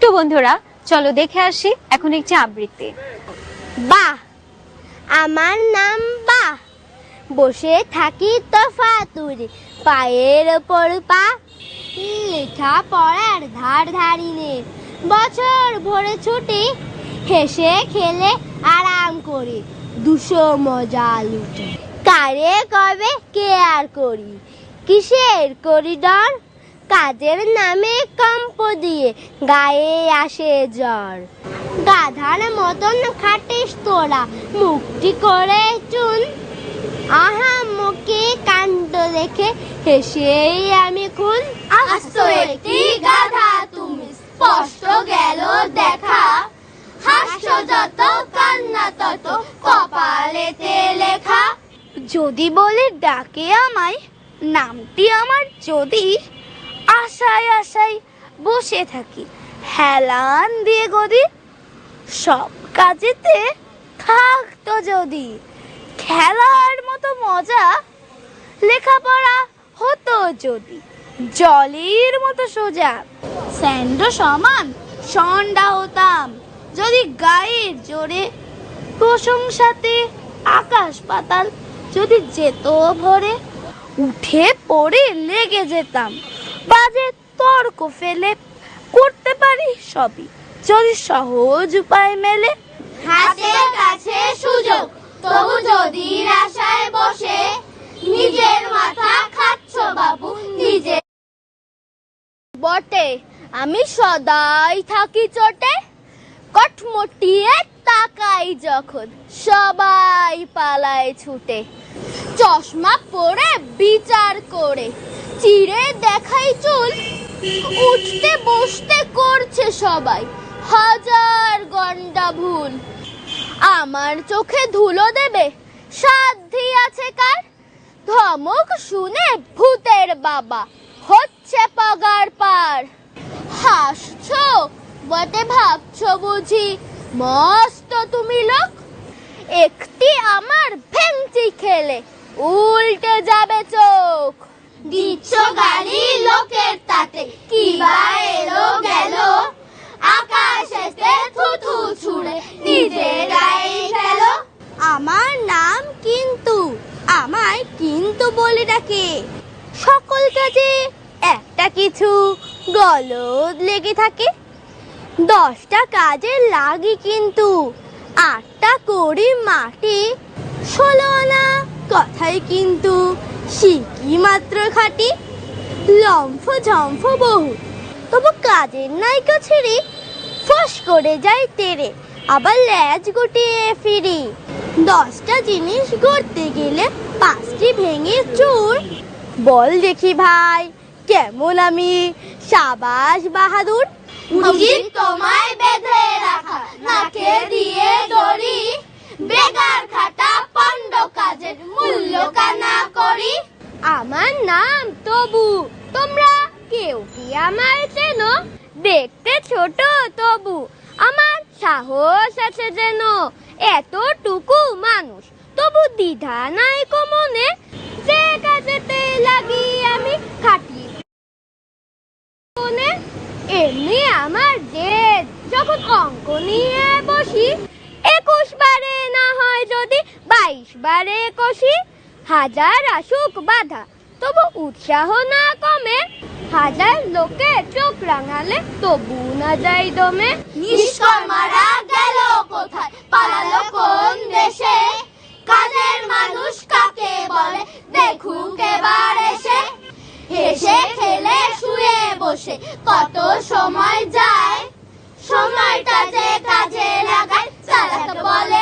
ছোট্ট বন্ধুরা, চলো দেখে আসি এখন একটি আবৃত্তি। বাহ! আমার নাম বাহ! বসে থাকি তফা তুরে পায়ের ওপর পা। লেখা পড়ার ধার ধারিনে বছর ভরে ছুটি, হেসে খেলে আরাম করি, দুশো মজা লুটে। কারে কবে কে আর করি? কিসের করিডর? কাজের নামে কম্প দিয়ে গায়ে আসে জ্বর। গাধার মতন খাটিস তোরা, মুক্তি করে চুন। আহা, মুখে কাণ্ড দেখে হেসেই আমি খুন। আস্ত একটি গাধা তুমি, স্পষ্ট গেল দেখা। হাস্য যত, কান্না তত, কপালেতে লেখা। যদি বলে ডাকে আমায়, নামটি আমার যদি আশায় আশায় বসে থাকি। হেলান দিয়ে গদি, সব কাজেতে থাকতো যদি। খেলার মতো মজা, লেখাপড়া হতো যদি। জলের মতো সোজা, স্যান্ড সমান, সন্ডা হতাম। যদি গায়ের জোরে প্রশংসাতে আকাশ পাতাল, যদি যেত ভরে, উঠে পড়ে লেগে যেতাম। বাজে তর্ক ফেলে করতে পারি সবই। যদি সহজ উপায় মেলে হাতের কাছে সুযোগ তবু যদি আশায় বসে নিজের মাথা খাচ্ছ বাবু নিজে। বটে আমি সদাই থাকি চটে কটমটিয়ে তাকাই যখন সবাই পালায় ছুটে। চশমা পরে বিচার করে চিড়ে দেখাই চুল, উঠতে বসতে করছে সবাই, হাজার গন্ডা ভুল আমার চোখে ধুলো দেবে, সাধ্যি আছে কার? ধমক শুনে ভূতের বাবা, হচ্ছে পগার পার। হাসছো? বটে, ভাবছ বুঝি? মস্ত তুমি লোক। একটি আমার ভেঙচি খেলে, উল্টে যাবে চোখ। দিচ্ছ গালি লোকের তাতে। কি বা এলো গেল? আকাশেতে থুথু ছুড়ে নিজেরাই ফেলো। আমার নাম কিন্তু, আমায় কিন্তু বলে ডাকে। সকল কাজে একটা কিছু গলদ লেগে থাকে। দশটা কাজে লাগি কিন্তু, আটটা করি মাটি। ষোলো আনা কথাই কিন্তু শিখি মাত্র খাটি? লম্ফ ঝম্ফ বহু তবু কাজের নায়িকা ছেড়ে ফস করে যাই তেরে। আবার ল্যাজ গুটিয়ে ফিরি। দশটা জিনিস গড়তে গেলে পাঁচটি ভেঙে চুর। বল দেখি ভাই, কেমন আমি? সাবাস বাহাদুর তোমায় বেঁধে রাখা, নাকে দিয়ে দড়ি। বেকার খাটা পণ্ড কাজের মূল্য কানা। আমার নাম তবু। তোমরা কেউ কি আমার চেনো? দেখতে ছোট তবু। আমার সাহস আছে যেন। এতটুকু মানুষ। তবু দ্বিধা নাই কো মনে যে কাজেতে লাগি আমি খাটি। মনে এমনি আমার জেদ। যখন অঙ্ক নিয়ে বসি, একুশ বারে না হয় যদি বাইশ বারে কষি। হাজার আসুক বাধা, তবু উৎসাহ না কমে। হাজার লোকে চোখ রাঙালে, তবু না যাই দমে। নিষ্কর্মারা গেল কোথায়? পালালো কোন দেশে? কাজের মানুষ কাকে বলে? দেখুক এবার এসে। হেসে খেলে, শুয়ে বসে, কত সময় যায়? সময়টা যে কাজে লাগায় চালাক বলে